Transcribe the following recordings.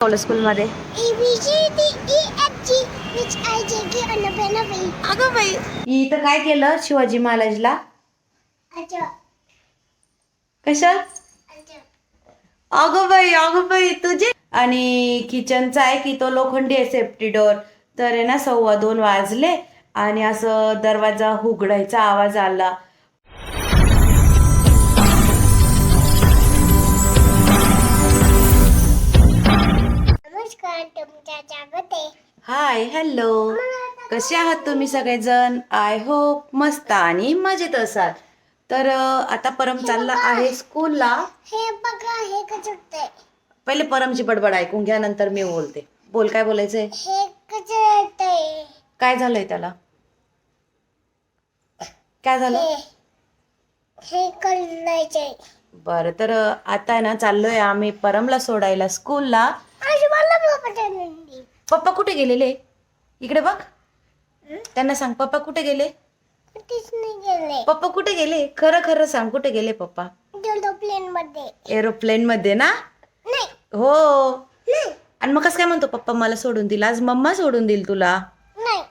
शिकवलं स्कूलमध्ये? अगं बाई. इथं काय केलं शिवाजी महाराजला? अच्छा. कशा अगं बाई अगं बाई तुझे? आणि किचनचा आहे की तो लोखंडी आहे सेफ्टी डोअर तर आहे ना सव्वा दोन वाजले आणि असं दरवाजा उघडायचा आवाज आला. हाय हॅलो कसे आहात तुम्ही सगळेजण? आय होप मस्त आणि मजेत असाल. तर आता परम चालला आहे स्कूलला हे बघा हे पहिले परमची बडबड ऐकून घ्या नंतर मी बोलते. बोल काय बोलायचंय? हे काय झालंय त्याला? काय झालं? हे करायचंय बरं तर आता आहे ना चाललोय आम्ही परमला सोडायला स्कूलला आज मला पप्पा कुठे गेलेले? इकडे बघ. त्यांना सांग पप्पा कुठे गेले? कुठेच नाही गेले. पप्पा कुठे गेले? खरं खरं सांग कुठे गेले पप्पा? गेलो प्लेन मध्ये एरोप्लेन मध्ये ना? नाही. हो. नाही. आणि मग कसं काय म्हणतो पप्पा मला सोडून दिला? आज मम्मा सोडून देईल तुला? नाही.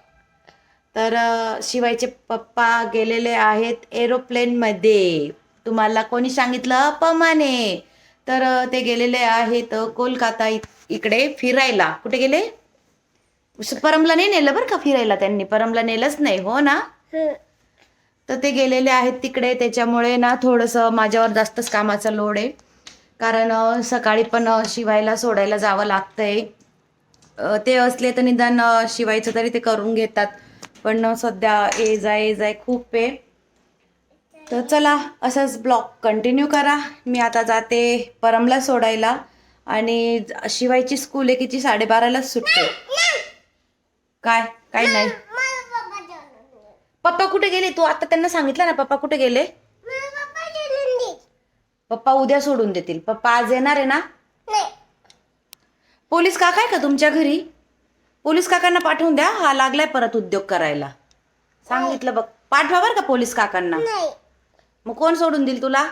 तर शिवायचे पप्पा गेलेले आहेत एरोप्लेन मध्ये तुम्हाला कोणी सांगितलं? पमाने तर ते गेलेले आहेत कोलकाता इकडे फिरायला. कुठे गेले? परमला नाही नेलं बरं का फिरायला त्यांनी? परमला नेलंच नाही हो ना. तर ते गेलेले आहेत तिकडे त्याच्यामुळे ना थोडंसं माझ्यावर जास्तच कामाचा लोड आहे. कारण सकाळी पण शिवायला सोडायला जावं लागतंय. ते असले तर निदान शिवायचं तरी ते करून घेतात. पण सध्या ए जाय ए जाय खूप आहे. तर चला असंच ब्लॉग कंटिन्यू करा. मी आता जाते परमला सोडायला. आणि शिवायची स्कूल आहे किती साडेबारालाच सुटते. काय? काय नाही. पप्पा कुठे गेले? तू आता त्यांना सांगितलं ना पप्पा कुठे गेले? पप्पा उद्या सोडून देतील. पप्पा आज येणार आहे ना? नाही. पोलीस काका आहे का तुमच्या घरी? पोलीस काकांना पाठवून द्या. हा लागलाय परत उद्योग करायला. सांगितलं बघ. पाठवा बरं का पोलीस काकांना. नाही. मग कोण सोडून देईल तुला?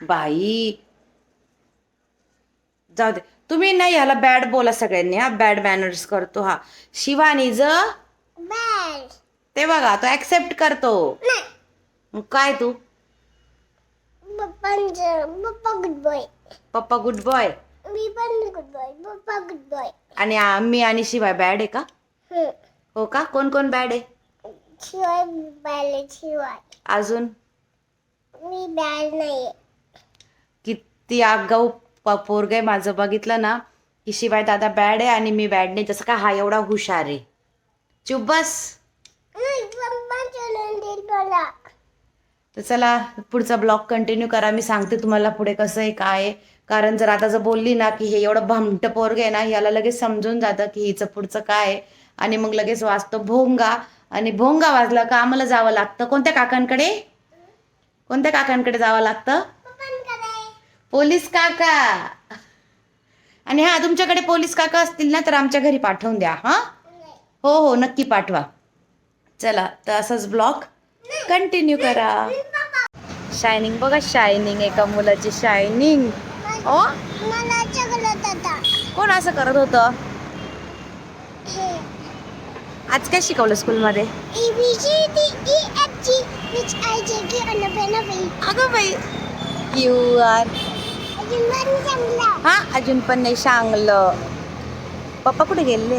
बाई. जाऊ दे. तुम्ही नाही ह्याला बॅड बोला सगळ्यांनी हा? बॅड मॅनर्स करतो हा. शिवानी ज? बॅड ते बघा तो ऍक्सेप्ट करतो. नाही. मग काय तू? पप्पा गुड बॉय पप्पा गुड बॉय मी पण गुड बॉय पप्पा गुड बॉय आणि आम्ही आणि शिवाय बॅड आहे का? हो का? कोण कोण बॅड आहे? शिवाय बॅले शिवाय. अजून? मी बॅड नाही किती आगाऊ प- पोरग आहे माझं. बघितलं ना की शिवाय दादा बॅड आहे आणि मी बॅड नाही. जसं का हा एवढा हुशार आहे. चुप बस. तर चला पुढचा ब्लॉग कंटिन्यू करा. मी सांगते तुम्हाला पुढे कसं आहे काय आहे. कारण जर आता जर बोलली ना की हे एवढं भामटं पोरग आहे ना याला लगेच समजून जातं की हिचं पुढचं काय आहे. आणि मग लगेच वाचतो भोंगा. आणि भोंगा वाजला का आम्हाला जावं लागतं? कोणत्या काकांकडे? कोणत्या काकांकडे जावं लागतं? पोलीस काका. आणि हा तुमच्याकडे पोलीस काका असतील ना तर आमच्या घरी पाठवून द्या हा? हो हो नक्की पाठवा. चला तर असंच ब्लॉग कंटिन्यू करा. शायनिंग बघा शायनिंग एका मुलाची शायनिंग ओ? कोण असं करत होतं? आज काय शिकवलं स्कूलमध्ये? पी अगं बाई क्यू आर हा अजून पण नाही सांगलं पप्पा कुठे गेले?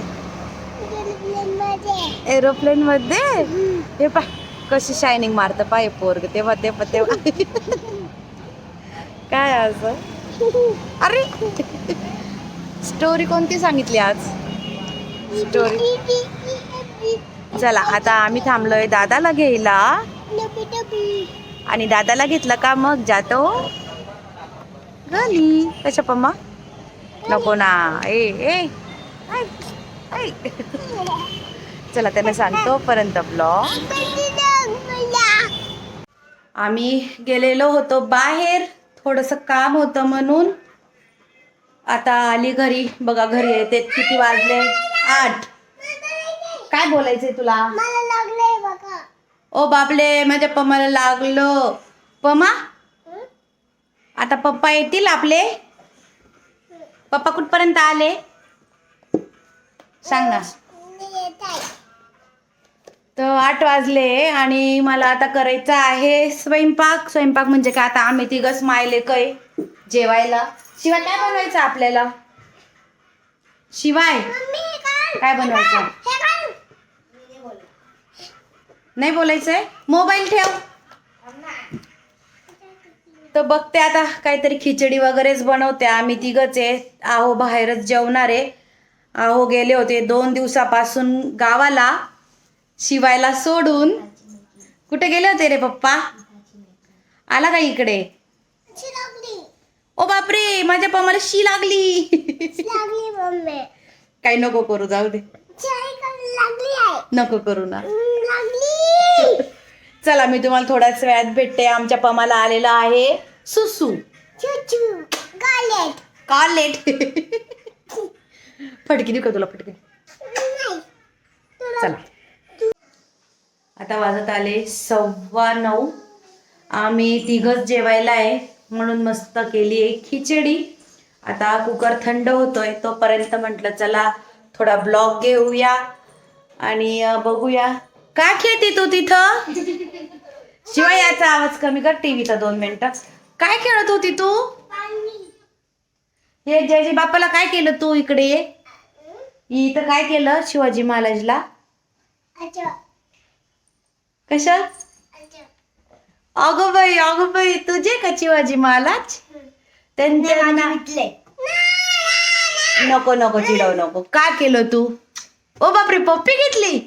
एरोप्लेन मध्ये हे पा कशी शायनिंग मारतं पाय पोरग तेव्हा तेव्हा तेव्हा. काय असं? अरे! स्टोरी कोणती सांगितली आज? स्टोरी चला आता आम्ही थांबलोय दादाला घ्यायला. आणि दादाला घेतलं का मग? जातो. घरी कशा पम्मा नको ना ए ए. चला त्यांना सांगतो पर्यंत ब्लॉग आम्ही गेलेलो होतो बाहेर. थोडंसं काम होतं म्हणून. आता आली घरी. बघा घरी येते किती वाजले? आठ. काय बोलायचंय तुला? मला लागलंय बघा. ओ बापले माझ्या पम्माला लागलं. पमा? आता पप्पा येतील आपले. पप्पा कुठपर्यंत आले? सांग ना. तर आठ वाजले आणि मला आता करायचं आहे स्वयंपाक. स्वयंपाक म्हणजे काय? आता आम्ही तिघच मायले काय जेवायला. शिवाय काय बनवायचं आपल्याला? शिवाय काय बनवायचं? नाही बोलायचंय? मोबाईल ठेव. तर बघते आता काहीतरी खिचडी वगैरेच बनवते. आम्ही तिघच आहे. आहो बाहेरच जेवणार आहे. आहो गेले होते दोन दिवसापासून गावाला शिवायला सोडून. कुठे गेले होते रे पप्पा? आला का इकडे? ओ बापरे माझ्या पम्माला शी लागली. काही नको करू जाऊ दे. नको करू ना. चला मी तुम्हाला थोड्याच वेळात भेटते. आमच्या पमाला आलेलं आहे. सुसू. चुचू. गालेट का लेट फटकी देऊ का तुला फटकी? चला. आता वाजत आले सव्वा नऊ. आम्ही तिघच जेवायला आहे म्हणून मस्त केली आहे खिचडी. आता कुकर थंड होतोय तोपर्यंत म्हटलं चला थोडा ब्लॉग घेऊया आणि बघूया. काय खेळते तू तिथं? शिवाय याचा आवाज कमी कर टीव्हीचा दोन मिनिटं. काय खेळत होती तू? हे जयजी बाप्पाला काय केलं तू इकडे? इथं काय केलं शिवाजी महाराजला? अच्छा कशा अच्छा अगं बाई अगं बाई तुझे का शिवाजी महाराज? त्यांच्या नको नको चिडव नको. का केलं तू? ओ बापरे पप्पी घेतली?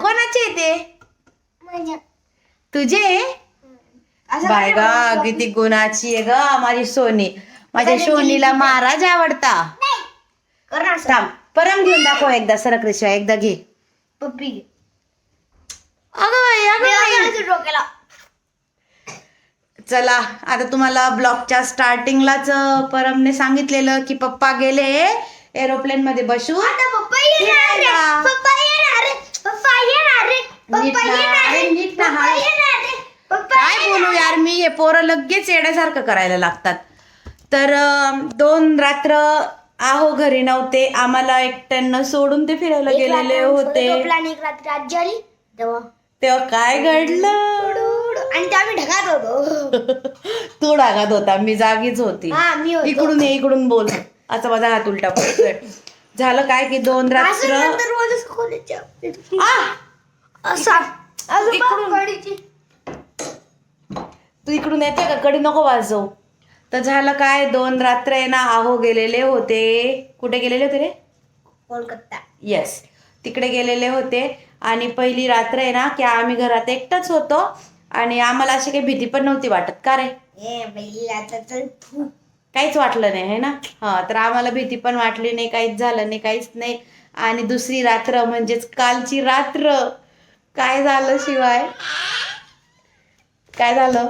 कोणाचे ते? तुझे? बाय गा किती गुणाची आहे ग माझी सोनी. माझ्या सोनीला महाराज आवडता. थांब परम घेऊन दाखव एकदा सरक रेषा एकदा घे. पप्पी अगं बाई अगं बाई. डोक्याला चला आता तुम्हाला ब्लॉगच्या स्टार्टिंगलाच अं, परमने सांगितलेलं की पप्पा गेले एरोप्लेन मध्ये बसून आता पप्पा येणार रे फिरायला. पप्पा येणार रे पप्पा येणार रे नीट अरे नीट काय बोलू यार मी हे पोरं लगेच येण्यासारखं करायला लागतात. तर अं, दोन रात्र आहो घरी नव्हते. आम्हाला एकट्यांना सोडून ते फिरायला गेलेले होते. प्लॅन एक रात्री आजी आली. तेव्हा तेव्हा काय घडलं? आणि ते आम्ही ढगात होतो. तू डागात होता मी जागीच होती. हा मी होतो. इकडून ये इकडून बोल. असा माझा हात उलटा पडतोय. झालं काय की दोन असं रात्र? नंतर रोजच खोलीच्या आ! असा. इकडून. तू इकडून येते का? कडी नको वाजव. तर झालं काय? दोन रात्र आहे ना आहो गेलेले होते. कुठे गेलेले होते रे? कोलकाता. येस तिकडे गेलेले होते. आणि पहिली रात्र आहे ना की आम्ही घरात एकटंच होतो. आणि आम्हाला अशी काही भीती पण नव्हती वाटत. का रे. काहीच वाटलं नाही है ना? हा तर आम्हाला भीती पण वाटली नाही काहीच झालं नाही काहीच नाही. आणि दुसरी रात्र म्हणजेच कालची रात्र. काय झालं शिवाय? काय झालं?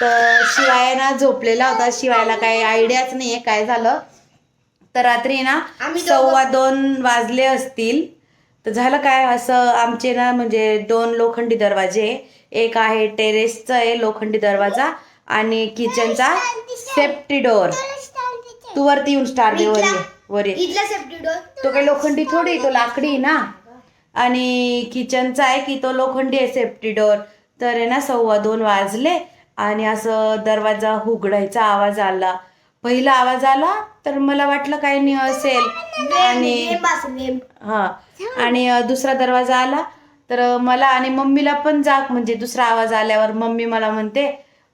तर शिवाय ना झोपलेला होता. शिवायला काही आयडियाच नाही आहे काय झालं. तर रात्री ना सव्वा दोन वाजले असतील. तर झालं काय? असं आमचे ना म्हणजे दोन लोखंडी दरवाजे. एक आहे टेरेसचा आहे लोखंडी दरवाजा आणि किचनचा सेफ्टी डोअर तू वरती येऊन स्टार दे वर ये. तो काही लोखंडी थोडी तो लाकडी ना. आणि किचनचा आहे की तो लोखंडी आहे सेफ्टी डोअर तर आहे ना सव्वा दोन वाजले आणि असं दरवाजा उघडायचा आवाज आला. पहिला आवाज आला तर मला वाटलं काही नाही असेल. आणि हा आणि दुसरा दरवाजा आला. तर मला आणि मम्मीला पण जाग म्हणजे दुसरा आवाज आल्यावर मम्मी मला म्हणते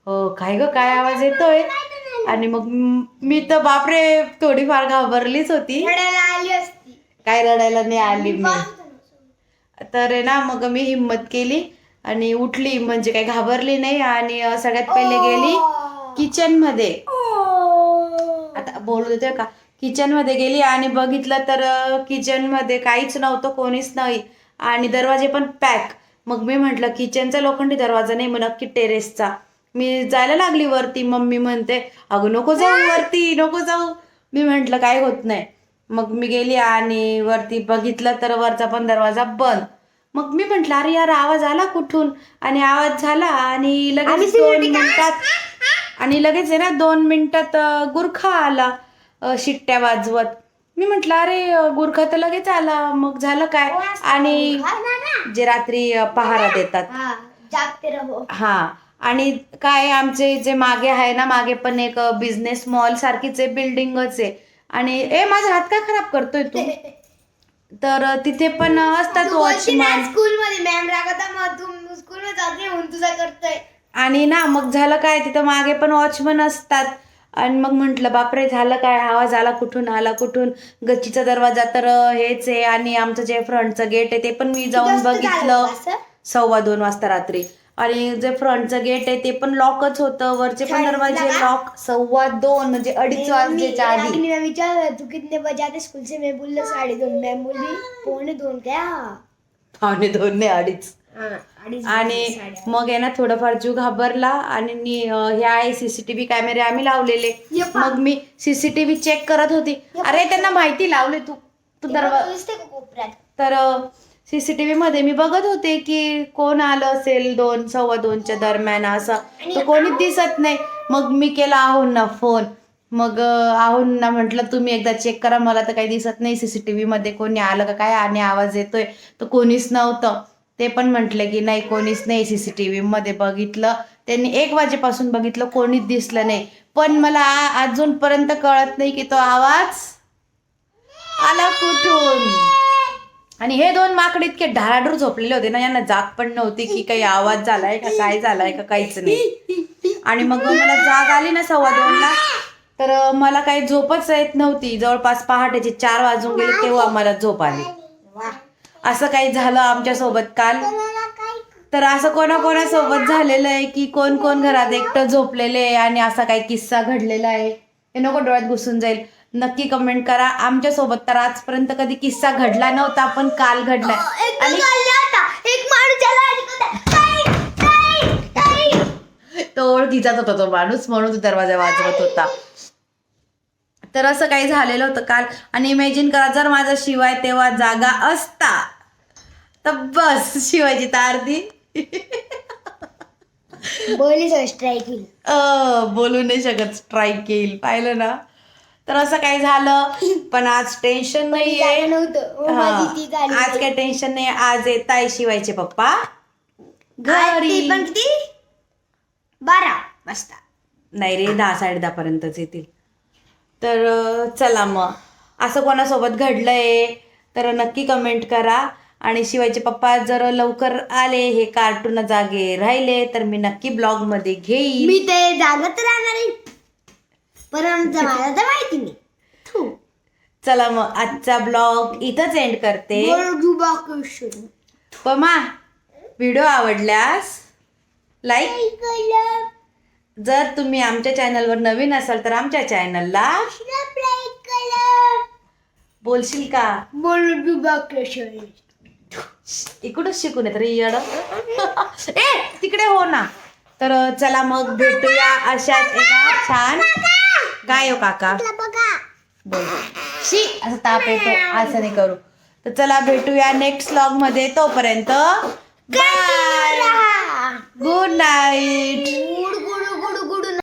"अ, काय ग काय आवाज येतोय? आणि मग म- तर बापरे थोडीफार घाबरलीच होती. काय रडायला नाही आली मी. तर आहे ना मग मी हिंमत केली आणि उठली म्हणजे काही घाबरली नाही आणि सगळ्यात पहिले गेली किचनमध्ये आता बोलू देतोय का? किचनमध्ये गेली आणि बघितलं तर किचनमध्ये काहीच नव्हतं कोणीच नाही. आणि दरवाजे पण पॅक. मग मी म्हंटल किचनचा लोखंडी दरवाजा नाही मग नक्की टेरेसचा. मी जायला लागली वरती. मम्मी म्हणते अगं नको जाऊ वरती नको जाऊ. मी म्हंटल काय होत नाही. मग मी गेली आणि वरती बघितलं तर वरचा पण दरवाजा बंद. मग मी म्हंटल अरे यार आवाज आला कुठून? आणि आवाज झाला आणि लगेच दोन मिनिटात आणि लगेच आहे ना दोन मिनिटात गुरखा आला शिट्ट्या वाजवत. मी म्हटलं अरे गुरखा तर लगेच आला. मग झालं काय? आणि जे रात्री पहारा देतात. हा रहो. हा. आणि काय आमचे जे मागे आहे ना मागे पण एक बिझनेस मॉल सारखीच आहे बिल्डिंगच आहे. आणि ए माझा हात काय खराब करतोय तू? तर तिथे पण असतात वॉचमॅन. स्कूल मध्ये मॅम रागवता मग तू स्कूल मध्ये जाते म्हणून तुझा करतोय. आणि ना मग झालं काय तिथं मागे पण वॉचमन असतात. आणि मग म्हटलं बापरे झालं काय? आवाज आला कुठून? आला कुठून? गच्चीचा दरवाजा तर हेच आहे. आणि आमचं जे फ्रंटचं गेट आहे ते पण मी जाऊन बघितलं. सव्वा दोन वाजता रात्री. आणि जे फ्रंटचं गेट आहे ते पण लॉकच होतं. वरचे पण दरवाजे लॉक सव्वा दोन म्हणजे अडीच आधी. मैं विचार तू कितने बजे आते स्कूल से मैं बोल साढ़े दोन. मैं बोली पौने दोन क्या? पावणे दोन अडीच. आणि मग आहे ना थोडंफार जीव घाबरला आणि नी- अं, हे आहे सीसीटीव्ही कॅमेरे आम्ही लावलेले. मग मी सीसीटीव्ही चेक करत होती. अरे त्यांना माहिती लावले तू. तू दरवाजा दिसते का तर सीसीटीव्ही मध्ये मी बघत होते की कोण आलं असेल दोन सव्वा दोनच्या दरम्यान असं. तर कोणीच दिसत नाही. मग मी केला आहोंना फोन. मग आहोंना म्हटलं तुम्ही एकदा चेक करा मला तर काही दिसत नाही सीसीटीव्ही मध्ये कोणी आलं का काय? आणि आवाज येतोय. तर कोणीच नव्हतं. ते पण म्हटलं की नाही कोणीच नाही सीसीटीव्ही मध्ये बघितलं. त्यांनी एक वाजेपासून बघितलं कोणीच दिसलं नाही. पण मला अजूनपर्यंत कळत नाही की तो आवाज आला कुठून? आणि हे दोन माकडे इतके ढाळाढूर झोपलेले होते ना यांना जाग पण नव्हती की काही आवाज झालाय का काय झालाय का काहीच नाही. आणि मग मला जाग आली ना सव्वा दोनला तर मला काही झोपच येत नव्हती. जवळपास पहाटेचे चार वाजून गेले तेव्हा मला झोप आली. असं काही झालं आमच्यासोबत काल. तर असं कोणाकोणासोबत झालेलं आहे की कोण कोण घरात एकटं झोपलेले आहे आणि असा काही किस्सा घडलेला आहे? हे नको डोळ्यात घुसून जाईल. नक्की कमेंट करा. आमच्यासोबत तर आजपर्यंत कधी किस्सा घडला नव्हता पण काल घडलाय. आणि. तो ओळखीचाच होता तो माणूस म्हणून तो दरवाजा वाजवत होता. तर असं काही झालेलं होतं काल. आणि इमॅजिन करा जर माझा शिवाय तेव्हा जागा असता तर बस शिवायची तारदी बोली स्ट्राईक येईल. अ, बोलू नाही शकत स्ट्राईक येईल. पाहिलं ना? तर असं काही झालं पण आज टेन्शन नाही आहे आज काही टेन्शन नाही आज येत आहे शिवायचे पप्पा. घरी. पण किती? बारा वाजता. नाही रे दहा साडे दहा पर्यंतच येतील. तर चला मग. असं कोणासोबत घडलंय तर नक्की कमेंट करा. आणि शिवायचे पप्पा जर लवकर आले हे कार्टून जागे राहिले तर मी नक्की ब्लॉगमध्ये घेईन. मी ते जागत राहणार आहे. पण आमचं मला तर माहिती नाही. थू. चला मग आजचा ब्लॉग इथंच एंड करते. पमा व्हिडिओ आवडल्यास लाईक जर तुम्ही आमच्या चॅनलवर नवीन असाल तर आमच्या चॅनलला बोलशील का? गोरगुबाकृष्ण. इकडूनच शिकून येत रे येड. ए तिकडे हो ना. तर चला मग भेटूया अशाच एका छान हो काका. बोल. शी असं ताप येतो. असं नाही करू. तर चला भेटूया नेक्स्ट व्लॉगमध्ये. तोपर्यंत बाय गुड नाईट